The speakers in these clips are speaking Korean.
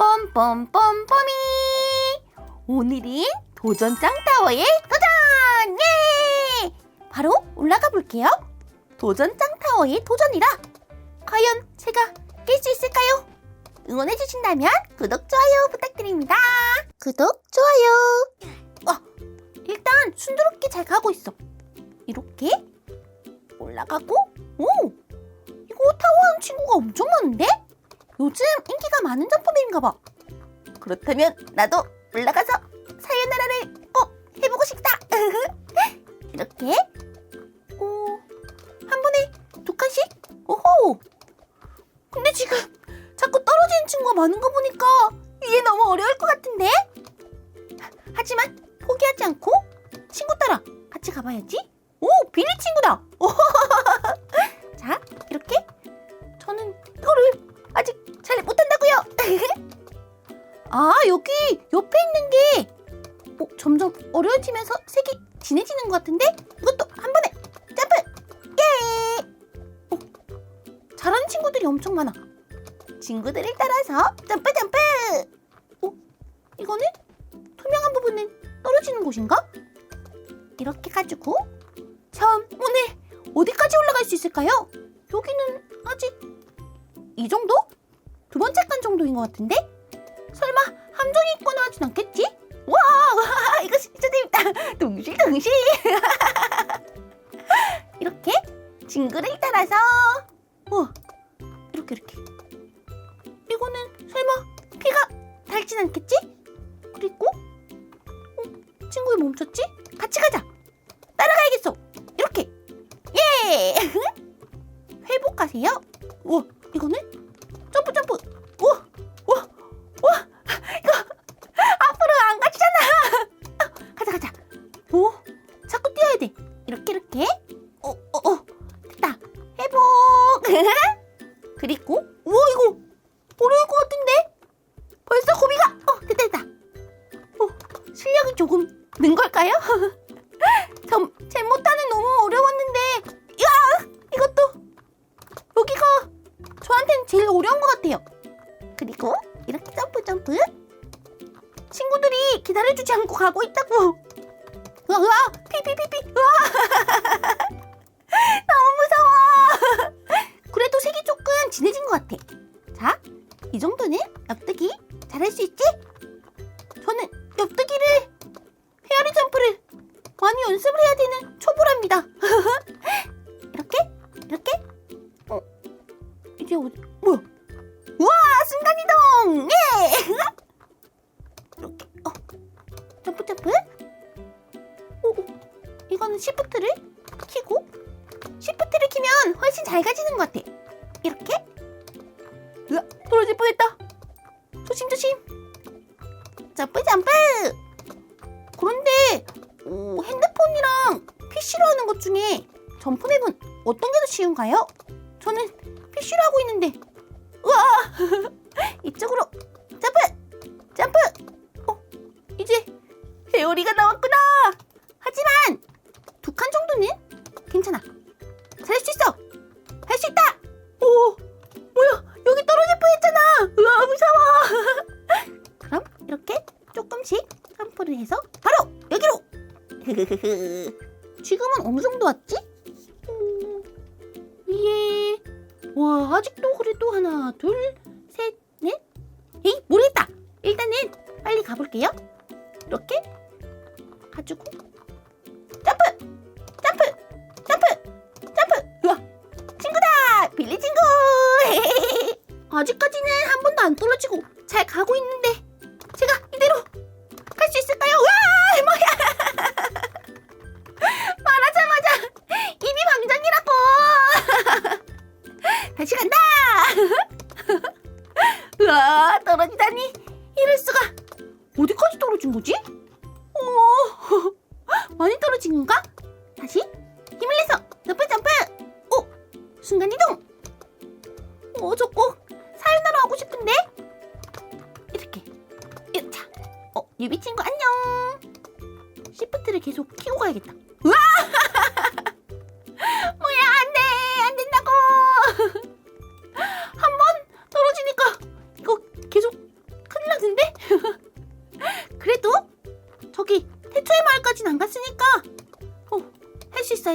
뽐뽐뽐뽐이 오늘은 도전 짱타워의 도전! 예! 바로 올라가 볼게요. 도전 짱타워의 도전이라 과연 제가 깰 수 있을까요? 응원해 주신다면 구독, 좋아요 부탁드립니다. 구독, 좋아요. 와, 일단 순조롭게 잘 가고 있어. 이렇게 올라가고 오! 이거 타워하는 친구가 엄청 많은데? 요즘 인기가 많은 점프맵인가 봐. 그렇다면 나도 올라가서 사요나라를 꼭 해보고 싶다. 이렇게 오, 한 번에 두 칸씩? 오호! 근데 지금 자꾸 떨어지는 친구가 많은 거 보니까 이게 너무 어려울 것 같은데? 하지만 포기하지 않고 친구 따라 같이 가봐야지. 오, 빌리 친구다. 자, 이렇게 아, 여기 옆에 있는 게 어, 점점 어려워지면서 색이 진해지는 것 같은데 이것도 한 번에 점프! 예! 어, 잘하는 친구들이 엄청 많아. 친구들을 따라서 점프 점프! 어, 이거는 투명한 부분은 떨어지는 곳인가? 이렇게 가지고 참 오늘 어디까지 올라갈 수 있을까요? 여기는 아직 이 정도? 두 번째 칸 정도인 것 같은데? 함정이 있거나 하진 않겠지? 와, 와 이거 진짜 재밌다. 둥실둥실. 이렇게 징그를 따라서 와 이렇게 이렇게 이거는 설마 피가 닳진 않겠지? 그리고 어, 친구 왜 멈췄지? 같이 가자. 따라가야겠어. 이렇게 예. 회복하세요. 우와, 이거는 조금 는 걸까요? 전, 제 못하는 너무 어려웠는데. 야, 이것도 여기가 저한테는 제일 어려운 것 같아요. 그리고 이렇게 점프 점프. 친구들이 기다려주지 않고 가고 있다고. 점프 점프? 오, 오 이거는 시프트를 키고 시프트를 키면 훨씬 잘 가지는 것 같아. 이렇게? 으아 떨어질 뻔했다. 조심 조심. 점프 점프 그런데 오, 핸드폰이랑 PC로 하는 것 중에 점프맵은 어떤 게 더 쉬운가요? 저는 PC로 하고 있는데. 우와! 이쪽으로. 점프! 점프! 어 이제 회오리가 나왔구나. 하지만 두 칸 정도는 괜찮아. 잘할 수 있어. 할 수 있다. 오 뭐야? 여기 떨어질 뻔했잖아. 우와 무서워. 그럼 이렇게 조금씩 점프를 해서 바로 여기로. 지금은 어느 정도 왔지? 음, 위에. 와 아직도 그래도 하나 둘 셋 넷. 에이 모르겠다. 일단은 빨리 가볼게요. 이렇게 가지고. 점프! 점프! 점프! 점프! 우와! 친구다! 빌리 친구! 아직까지는 한 번도 안 떨어지고 잘 가고 있는데 건가?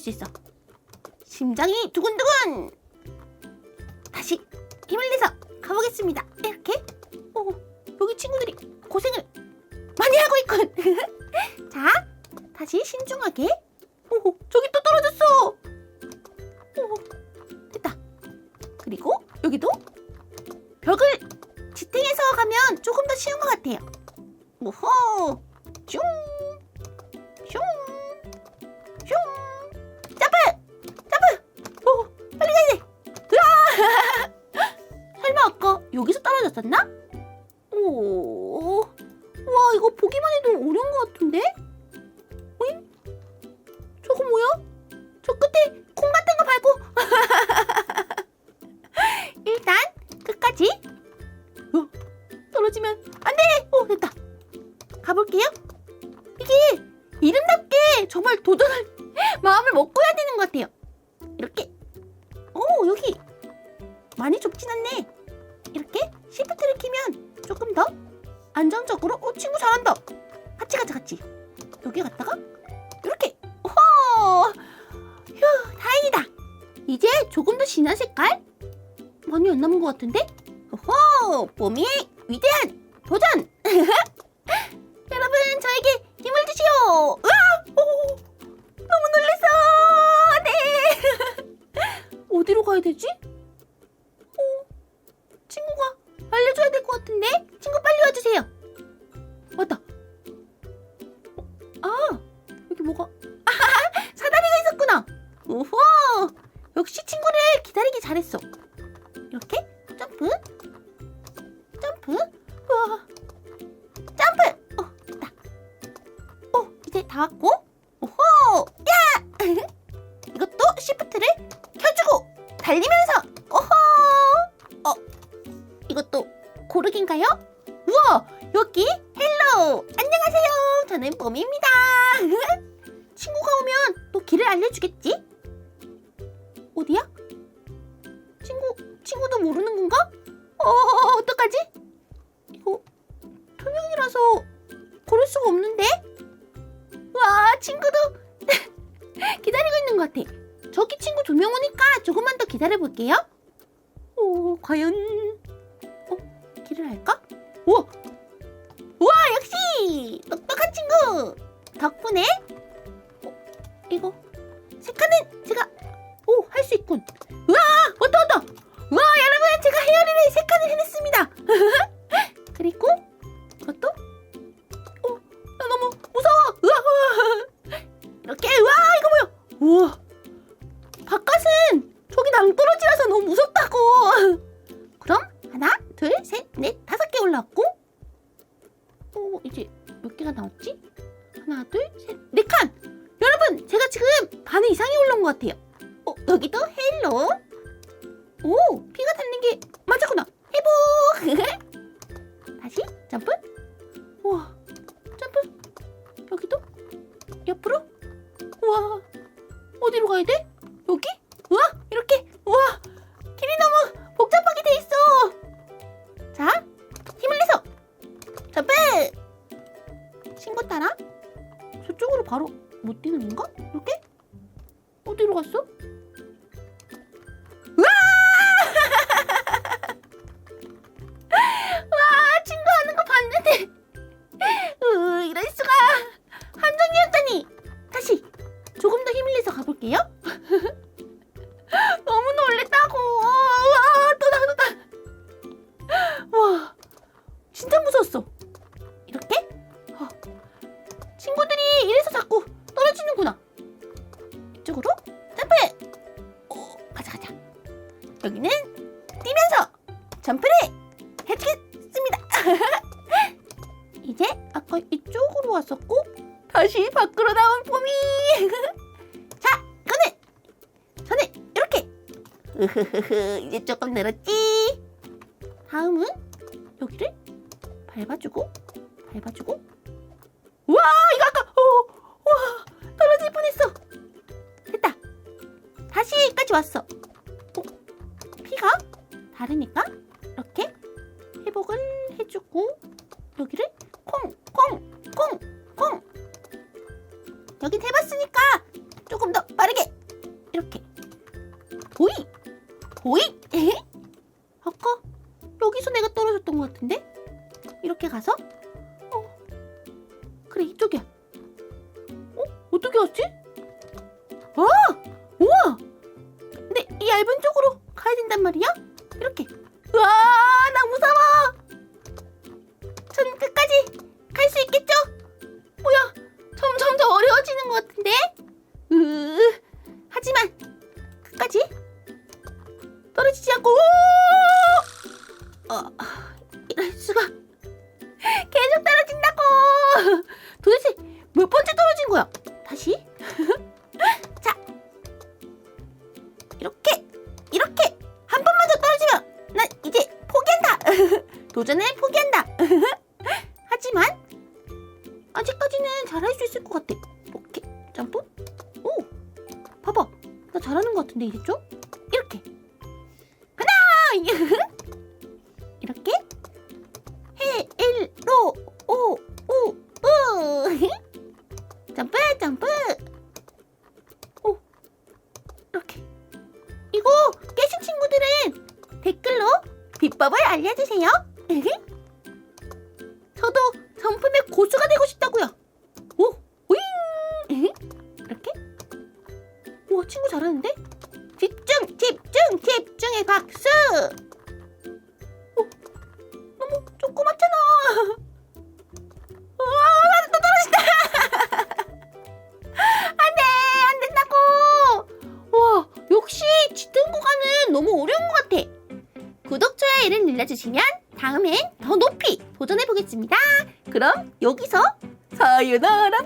할 수 있어. 심장이 두근두근. 여기서 떨어졌었나? 오, 와 이거 보기만 해도 어려운 것 같은데? 어잉? 저거 뭐야? 저 끝에 콩 같은 거 밟고 일단 끝까지 어, 떨어지면 안돼! 오 됐다 가볼게요 이게 이름답게 정말 도전할 마음을 먹고 해야 되는 것 같아요 이렇게 오 여기 많이 좁진 않네 이렇게 시프트를 키면 조금 더 안정적으로 오 친구 잘한다. 같이 가자 같이. 여기 갔다가 이렇게. 오호! 휴 다행이다. 이제 조금 더 진한 색깔? 많이 안 남은 것 같은데? 오호! 뽀미의 위대한 도전! 여러분 저에게 힘을 주시오. 으아! 오, 너무 놀랐어. 네. 어디로 가야 되지? 뭐가? 아하하 사다리가 있었구나. 오호 역시 친구를 기다리기 잘했어. 이렇게 점프 점프. 우와 점프. 어 됐다. 어 이제 다 왔고. 오호 야! 이것도 시프트를 켜주고 달리면서. 오호 어 이것도 고르기인가요? 우와 여기 헬로! 안녕하세요. 저는 뽀미입니다 친구가 오면 또 길을 알려주겠지 어디야? 친구 친구도 모르는 건가? 어 어떡하지? 이거 투명이라서 고를 수가 없는데 와 친구도 기다리고 있는 것 같아 저기 친구 두 명 오니까 조금만 더 기다려 볼게요 오 과연 어 길을 알까? 우와 우와 역시 똑똑한 친구 덕분에 어, 이거 세 칸은 제가 오 할 수 있군 지금 반 이상이 올라온 것 같아요. 어 여기도 헬로? 오 피가 닿는 게 맞았구나. 회복 다시 점프. 우와 점프. 여기도? 옆으로? 우와 어디로 가야 돼? 여기? 우와 이렇게. 우와 길이 너무 복잡하게 돼 있어. 자 힘을 내서 점프! 친구 따라 저쪽으로 바로 못 뛰는 건가? 이렇게 어디로 갔어 이럴 수가. 함정이었다니. 다시 조금 더 힘을 내서 가볼게요 다시 밖으로 나온 봄이. 자 이거는 저는 이렇게. 으흐흐흐 이제 조금 늘었지? 다음은 여기를 밟아주고 밟아주고. 우와 이거 아까 어, 와 떨어질 뻔했어. 됐다. 다시 여기까지 왔어. 어, 피가 다르니까 이렇게 회복을 해주고 여기를 이렇게 가서? 어, 그래 이쪽이야. 어? 어떻게 왔지? 아! 우와! 근데 이 얇은 쪽으로 가야 된단 말이야? 이렇게. 우와! 나 무서워! 전 끝까지 갈 수 있겠죠? 뭐야? 점점 더 어려워지는 것 같은데? 으, 하지만 끝까지 떨어지지 않고 오! 어, 이럴 수가 도대체 몇 번째 떨어진 거야? 다시? 자. 이렇게 이렇게. 한 번만 더 떨어지면 난 이제 포기한다. 도전을 포기한다. 하지만 아직까지는 잘할 수 있을 것 같아. 이렇게 점프. 오. 봐봐. 나 잘하는 것 같은데 이제 좀? 이렇게. 하나 비법을 알려주세요 도전해보겠습